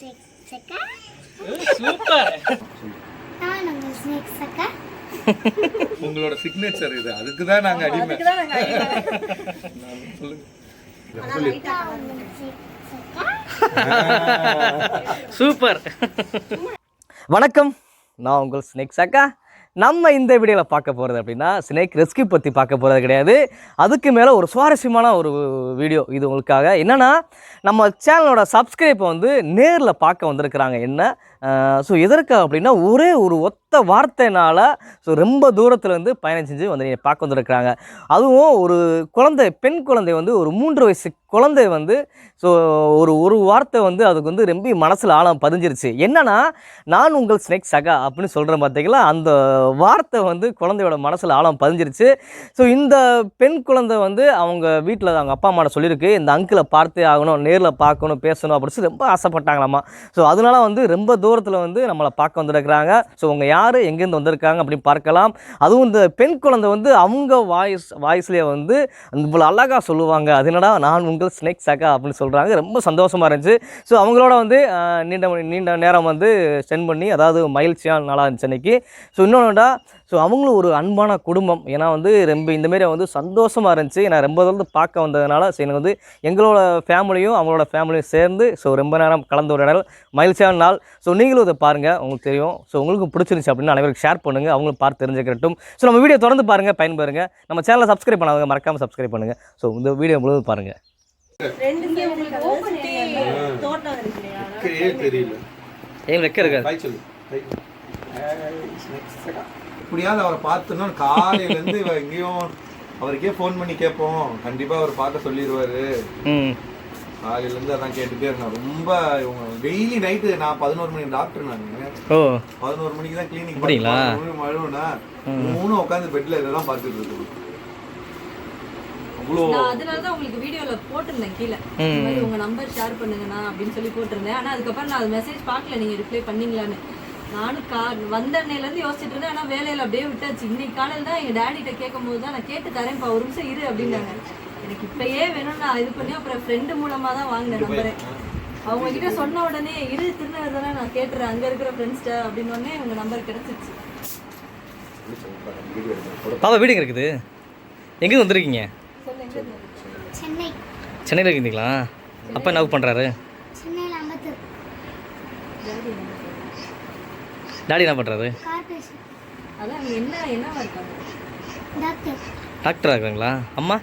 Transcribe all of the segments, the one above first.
Snake சக்கா super நான் உங்கள் snake சக்கா உங்களோட சிக்னேச்சர் இது. அதுக்கு தான் நாங்க அடிமை. சூப்பர் வணக்கம். நான் உங்கள் ஸ்னேக் சக்கா நம்ம இந்த வீடியோவில் பார்க்க போகிறது அப்படின்னா ஸ்னேக் ரெஸ்கியூ பற்றி பார்க்க போகிறது கிடையாது. அதுக்கு மேலே ஒரு சுவாரஸ்யமான ஒரு வீடியோ இது உங்களுக்காக. என்னென்னா நம்ம சேனலோட சப்ஸ்கிரைப்பை வந்து நேரில் பார்க்க வந்திருக்கிறாங்க. என்ன? ஸோ எதற்காக அப்படின்னா ஒரே ஒரு ஒத்த வார்த்தைனால் ஸோ ரொம்ப தூரத்துலேருந்து பயணம் செஞ்சு வந்து பார்க்க வந்துருக்கிறாங்க. அதுவும் ஒரு குழந்தை பெண் குழந்தை வந்து ஒரு மூன்று வயசு குழந்தை வந்து ஸோ ஒரு ஒரு வார்த்தை வந்து அதுக்கு வந்து ரொம்ப மனசில் ஆழம் பதிஞ்சிருச்சு. என்னன்னா நான் உங்கள் ஸ்னேக் சகா அப்படின்னு சொல்கிறேன் பார்த்தீங்களா அந்த வார்த்தை வந்து குழந்தையோட மனசில் ஆழம் பதிஞ்சிருச்சு. ஸோ இந்த பெண் குழந்தை வந்து அவங்க வீட்டில் அவங்க அப்பா அம்மாட்ட சொல்லியிருக்கு இந்த அங்கிளை பார்த்தே ஆகணும் நேரில் பார்க்கணும் பேசணும் அப்படின்னு சொல்லி ரொம்ப ஆசைப்பட்டாங்களாம்மா ஸோ அதனால வந்து ரொம்ப தூரம் தூரத்தில் வந்து நம்மளை பார்க்க வந்திருக்கிறாங்க. ஸோ அவங்க யார்? எங்கேருந்து வந்திருக்காங்க? அப்படின்னு பார்க்கலாம். அதுவும் இந்த பெண் குழந்தை வந்து அவங்க வாய்ஸ் வாய்ஸ்லேயே வந்து இவ்வளோ அழகாக சொல்லுவாங்க. அது என்னடா? நான் உங்கள் ஸ்னேக் சாக்கா அப்படின்னு சொல்கிறாங்க ரொம்ப சந்தோஷமாக இருந்துச்சு. ஸோ அவங்களோட வந்து நீண்ட நீண்ட நேரம் வந்து ஸ்பெண்ட் பண்ணி அதாவது மகிழ்ச்சியான நாளாக இருந்துச்சு அன்னைக்கு. ஸோ இன்னொன்றுடா ஸோ அவங்களும் ஒரு அன்பான குடும்பம். ஏன்னா வந்து ரொம்ப இந்தமாரி வந்து சந்தோஷமாக இருந்துச்சு. நான் ரொம்ப தூரத்து பார்க்க வந்ததுனால ஸோ எனக்கு வந்து எங்களோட ஃபேமிலியும் அவங்களோட ஃபேமிலியும் சேர்ந்து ஸோ ரொம்ப நேரம் கலந்து இடம் மகிழ்ச்சியான நாள். ஸோ நீங்களும் இதை பாருங்கள் உங்களுக்கு தெரியும். ஸோ உங்களுக்கு பிடிச்சிருந்துச்சு அப்படின்னு அனைவருக்கு ஷேர் பண்ணுங்கள் அவங்களும் பார்த்து தெரிஞ்சுக்கட்டும் ஸோ நம்ம வீடியோ தொடர்ந்து பாருங்கள் பயன்பெறுங்க. நம்ம சேனலை சப்ஸ்கிரைப் பண்ணாதவங்க மறக்காமல் சப்ஸ்கிரைப் பண்ணுங்கள் ஸோ இந்த வீடியோ முழுவதும் பாருங்கள் ஏன் வைக்க இருக்காது அவரை பார்த்தோன்னா காலையில இருந்து இவ எங்கேயும் அவருக்கே ஃபோன் பண்ணி கேட்போம். கண்டிப்பா அவர் பார்க்க சொல்லிடுவாரு ம் காலையில இருந்து அதான் கேட்டுட்டே இருந்தேன். ரொம்ப இவங்க டெய்லி நைட்டு நான் பதினோரு மணி டாக்டர் நான் ஓ. பதினோரு மணிக்கு தான் கிளினிக் அப்படிங்களா? மழுவுனா மூணு உட்காந்து பெட்ல இதெல்லாம் பார்த்துட்டு இருக்கு அவ்வளோ. நான் அதனால தான் உங்களுக்கு வீடியோல போட்டிருந்தேன் கீழே. இந்த மாதிரி உங்க நம்பர் ஷேர் பண்ணுங்கண்ணா அப்படின்னு சொல்லி போட்டிருந்தேன். ஆனா அதுக்கப்புறம் நான் அது மெசேஜ் பார்க்கல. நீங்க ரிப்ளை பண்ணீங்களான்னு. நானும் கா வந்த அன்னையில இருந்து யோசிச்சுட்டு இருந்தேன். ஆனா வேலையில அப்படியே விட்டாச்சு. இன்னைக்கு காலையில தான் எங்க டேடிட்ட கேட்கும் போது தான் நான் கேட்டு தரேன்ப்பா. ஒரு நிமிஷம் இரு அப்படின்னாங்க. எனக்கு இப்பயே வேணும் நான் இது பண்ணி அப்புறம் ஃப்ரெண்டு மூலமா தான் வாங்கினேன் நம்பரே. அவங்க கிட்ட சொன்ன உடனே இரு திருநெல்வேலி தானே நான் கேட்டுறேன். அங்க இருக்கிற ஃப்ரெண்ட்ஸ்ட அப்படின்னு உடனே உங்க நம்பர் கிடைச்சிருச்சு பாப்பா வீடுங்க இருக்குது? எங்கே வந்திருக்கீங்க? சொல்லுங்க சென்னை. சென்னையில் இருக்கீங்களா? அப்பா என்ன பண்ணுறாரு சென்னையில் அம்பத்தூர். டாடி என்ன பண்ணுறாரு டாக்டராக இருக்காங்களா? அம்மா?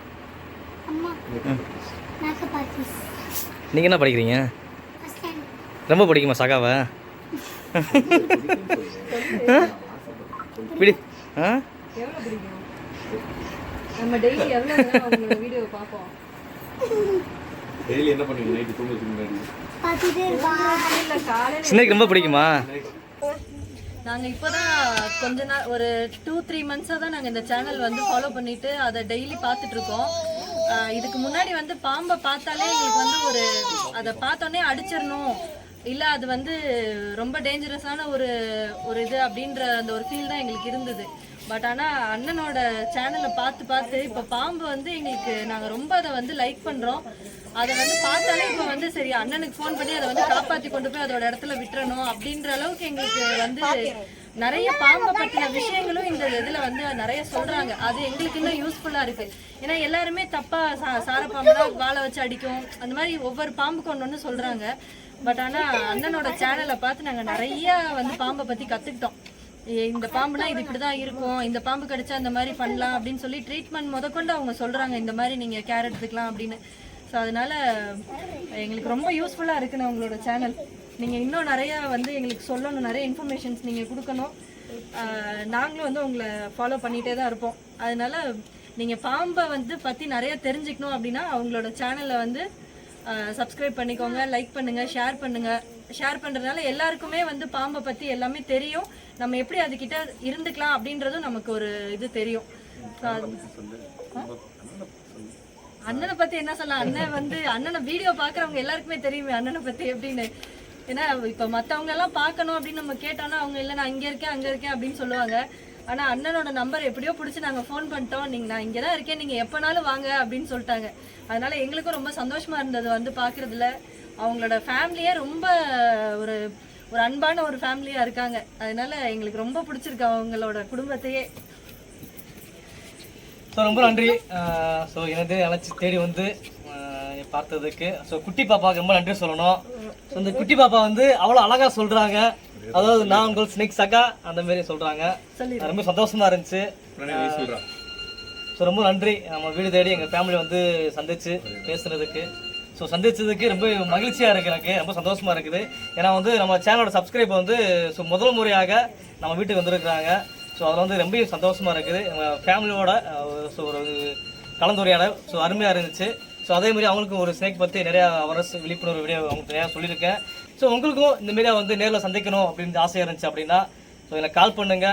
நீங்கள் என்ன படிக்கிறீங்க? ரொம்ப பிடிக்குமா சகாவை? விடு ஆ? எவ்வளவு பிடிக்கும்? நம்ம டெய்லி எவ்வளவு நேரம் உங்களோட வீடியோ பார்ப்போம்? டெய்லி என்ன பண்ணுவீங்க? நைட்டு தூங்குறதுக்கு முன்னாடி? பார்த்துட்டே இருப்பா இல்ல காலையில ஸ்னேக் ரொம்ப பிடிக்குமா? நாங்க இப்போதான் கொஞ்ச நாள் ஒரு டூ த்ரீ மந்த்ஸாக தான் நாங்க இந்த சேனல் வந்து ஃபாலோ பண்ணிட்டு அதை டெய்லி பார்த்துட்டு இருக்கோம். ஆஹ் இதுக்கு முன்னாடி வந்து பாம்பை பார்த்தாலே எங்களுக்கு வந்து ஒரு அதை பார்த்தோன்னே அடிச்சிடணும். இல்ல அது வந்து ரொம்ப டேஞ்சரஸான ஒரு ஒரு இது அப்படின்ற அந்த ஒரு ஃபீல் தான் எங்களுக்கு இருந்தது. பட் ஆனா அண்ணனோட சேனலை பார்த்து பார்த்து இப்ப பாம்பு வந்து எங்களுக்கு நாங்க ரொம்ப அதை வந்து லைக் பண்றோம். அதை வந்து பார்த்தாலே இப்ப வந்து சரி அண்ணனுக்கு ஃபோன் பண்ணி அதை வந்து காப்பாத்தி கொண்டு போய் அதோட இடத்துல விட்டுறணும் அப்படின்ற அளவுக்கு எங்களுக்கு வந்து நிறைய பாம்பை பற்றின விஷயங்களும் இந்த இதுல வந்து நிறைய சொல்றாங்க. அது எங்களுக்கு இன்னும் யூஸ்ஃபுல்லா இருக்கு. ஏன்னா எல்லாருமே தப்பா சா சார பாம்புலாம் வாழை வச்சு அடிக்கும். அந்த மாதிரி ஒவ்வொரு பாம்புக்கு ஒன்று ஒன்று சொல்றாங்க. பட் ஆனா அண்ணனோட சேனலை பார்த்து நாங்க நிறைய வந்து பாம்பை பத்தி கத்துக்கிட்டோம். இந்த பாம்புனா இது இப்படிதான் இருக்கும். இந்த பாம்பு கடிச்சா இந்த மாதிரி பண்ணலாம் அப்படின்னு சொல்லி ட்ரீட்மெண்ட் முதற்கொண்டு அவங்க சொல்றாங்க இந்த மாதிரி நீங்க கேர் எடுத்துக்கலாம் அப்படின்னு. ஸோ அதனால எங்களுக்கு ரொம்ப யூஸ்ஃபுல்லா இருக்குண்ணா உங்களோட சேனல் நீங்க இன்னும் நிறைய வந்து எங்களுக்கு சொல்லணும் நிறைய இன்ஃபர்மேஷன்ஸ் நீங்க கொடுக்கணும். நாங்களும் வந்து உங்களை ஃபாலோ பண்ணிட்டே தான் இருப்போம். அதனால நீங்க பாம்பை வந்து பத்தி நிறைய தெரிஞ்சுக்கணும் அப்படின்னா அவங்களோட சேனலை வந்து சப்ஸ்கிரைப் பண்ணிக்கோங்க லைக் பண்ணுங்க ஷேர் பண்ணுங்க. ஷேர் பண்றதுனால எல்லாருக்குமே வந்து பாம்பை பத்தி எல்லாமே தெரியும். நம்ம எப்படி அதுகிட்ட இருந்துக்கலாம் அப்படின்றதும் நமக்கு ஒரு இது தெரியும்? அண்ணனை பத்தி என்ன சொல்லலாம்? அண்ணன் வந்து அண்ணனை வீடியோ பாக்குறவங்க எல்லாருக்குமே தெரியுமே அண்ணனை பத்தி எப்படின்னு. ஏன்னா இப்ப மத்தவங்க எல்லாம் பார்க்கணும் அப்படின்னு நம்ம கேட்டோம்னா அவங்க இல்ல நான் இங்க இருக்கேன் அங்க இருக்கேன் அப்படின்னு சொல்லுவாங்க. ஆனா அண்ணனோட நம்பர் எப்படியோ பிடிச்சி நாங்க ஃபோன் பண்ணிட்டோம். நீங்க நான் இங்க தான் இருக்கேன். நீங்க எப்பனாலும் வாங்க அப்படின்னு சொல்லிட்டாங்க. அதனால எங்களுக்கும் ரொம்ப சந்தோஷமா இருந்தது வந்து பாக்குறதுல அவங்களோட ஃபேமிலியே ரொம்ப ஒரு ஒரு அன்பான ஒரு ஃபேமிலியா இருக்காங்க. அதனால எங்களுக்கு ரொம்ப பிடிச்சிருக்கு அவங்களோட குடும்பத்தையே. ஸோ ரொம்ப நன்றி. ஸோ எனது அழைச்சி தேடி வந்து பார்த்ததுக்கு. ஸோ குட்டி பாப்பாவுக்கு ரொம்ப நன்றி சொல்லணும். ஸோ இந்த குட்டி பாப்பா வந்து அவ்வளோ அழகாக சொல்கிறாங்க அதாவது நான் உங்கள் ஸ்னேக் சகா அந்த மாதிரி சொல்கிறாங்க ரொம்ப சந்தோஷமா இருந்துச்சு. ஸோ ரொம்ப நன்றி. நம்ம வீடு தேடி எங்கள் ஃபேமிலி வந்து சந்திச்சு பேசுனதுக்கு. ஸோ சந்திச்சதுக்கு ரொம்ப மகிழ்ச்சியாக இருக்குது எனக்கு. ரொம்ப சந்தோஷமாக இருக்குது. ஏன்னா வந்து நம்ம சேனலோட சப்ஸ்கிரைப் வந்து ஸோ முதல் முறையாக நம்ம வீட்டுக்கு வந்திருக்கிறாங்க. ஸோ அதில் வந்து ரொம்ப சந்தோஷமாக இருக்குது. ஃபேமிலியோட ஸோ ஒரு கலந்துரையாடல் ஸோ அருமையாக இருந்துச்சு. ஸோ அதே மாதிரி அவங்களுக்கும் ஒரு ஸ்னேக் பற்றி நிறையா அவரஸ் விழிப்புணர்வு வீடியோ அவங்களுக்கு நிறையா சொல்லியிருக்கேன். ஸோ உங்களுக்கும் இந்த மாரி வந்து நேரில் சந்திக்கணும் அப்படின்னு ஆசையாக இருந்துச்சு அப்படின்னா ஸோ எனக்கு கால் பண்ணுங்க.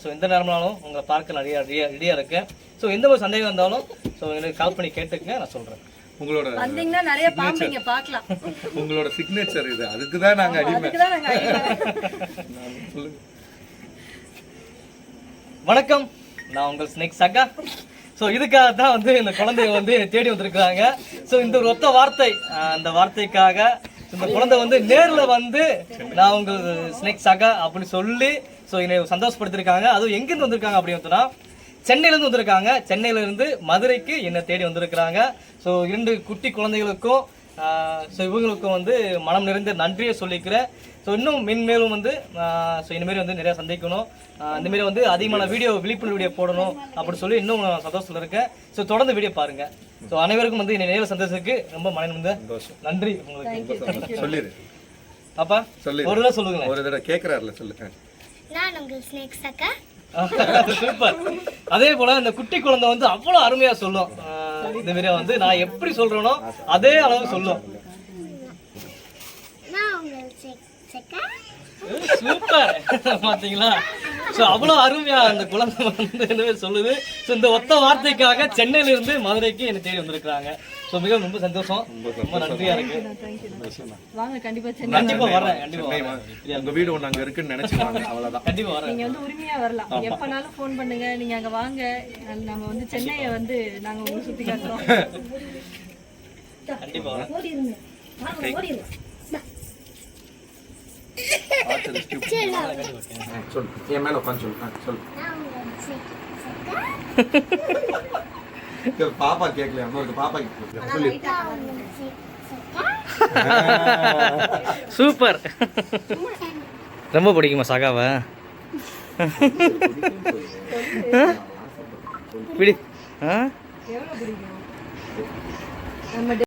ஸோ எந்த நேரம்னாலும் உங்களை பார்க்க நிறைய ரெடியாக ரெடியாக இருக்கேன். ஸோ எந்த ஒரு சந்தேகம் இருந்தாலும் ஸோ எனக்கு கால் பண்ணி கேட்டுக்கங்க நான் சொல்கிறேன் உங்களோட வந்தீங்கன்னா நிறைய பார்க்கலாம். உங்களோட சிக்னேச்சர் இது. அதுக்கு தான் நாங்க அடிமை. அதுக்கு தான் நாங்க அடிமை. சொல்லுங்க. வணக்கம். நான் உங்கள் ஸ்னேக் சக்கா ஸோ இதுக்காக தான் வந்து இந்த குழந்தைய வந்து என்னை தேடி வந்திருக்கிறாங்க. ஸோ இந்த ஒரு ஒத்த வார்த்தை அந்த வார்த்தைக்காக இந்த குழந்தை வந்து நேரில் வந்து நான் உங்கள் ஸ்னேக் சகா அப்படின்னு சொல்லி ஸோ என்னை சந்தோஷப்படுத்திருக்காங்க அதுவும் எங்கேருந்து வந்திருக்காங்க அப்படின்னு சென்னையிலேருந்து வந்திருக்காங்க. சென்னையிலேருந்து மதுரைக்கு என்னை தேடி வந்திருக்கிறாங்க. ஸோ இரண்டு குட்டி குழந்தைகளுக்கும் ஸோ இவங்களுக்கும் வந்து மனம் நிறைந்த நன்றியை சொல்லிக்கிறேன் ஸோ இன்னும் மென்மேலும் வந்து ஸோ இனிமேல் வந்து நிறையா சந்திக்கணும். ஆஹ் இந்த மாதிரி வந்து அதிகமான வீடியோ விழிப்புணர்வு வீடியோ போடணும் அப்படின்னு சொல்லி இன்னும் நான் சந்தோஷத்தில் இருக்கேன். ஸோ தொடர்ந்து வீடியோ பாருங்க. ஸோ அனைவருக்கும் வந்து என்னை நேரில் சந்தோஷத்துக்கு ரொம்ப மனம் நன்றி உங்களுக்கு. சொல்லிடு. அப்பா சொல்லு ஒரு தடவை சொல்லுங்களேன். ஒரு தடவை கேக்குறாருல சொல்லுங்க நான் உங்கள் சூப்பர். அதே போல இந்த குட்டி குழந்தை வந்து அவ்வளவு அருமையா சொல்லும். இந்த மாதிரி வந்து நான் எப்படி சொல்றேனோ அதே அளவு சொல்லும். சூப்பர் பாத்தீங்களா? சோ அவ்வளவு அருமையா அந்த குழந்தை வந்து என்ன சொல்லுது? சோ இந்த ஒத்த வார்த்தைக்காக சென்னையில இருந்து மதுரைக்கு என்னை தேடி வந்திருக்காங்க சோ மிகவும் ரொம்ப சந்தோஷம். ரொம்ப நன்றியா இருக்கு வாங்க கண்டிப்பா சென்னை கண்டிப்பா கண்டிப்பா வரேன். வா. உங்க வீடு ஒண்ணு அங்க இருக்குன்னு நினைச்சுவாங்க அவ்வளவுதான். கண்டிப்பா வரேன். நீங்க வந்து உரிமையா வரலாம். எப்பனாலும் ஃபோன் பண்ணுங்க. நீங்க அங்க வாங்க. நம்ம வந்து சென்னையை வந்து நாங்க உங்களுக்கு சுத்தி காட்டுறோம். கண்டிப்பா வரேன். சொல்லு. என் மேல உட்காந்து சொல்லு. சொல்லு. பாப்பா கேட்கல இன்னொரு பாப்பா சூப்பர். ரொம்ப பிடிக்குமா சகாவை? பிடி ஆ?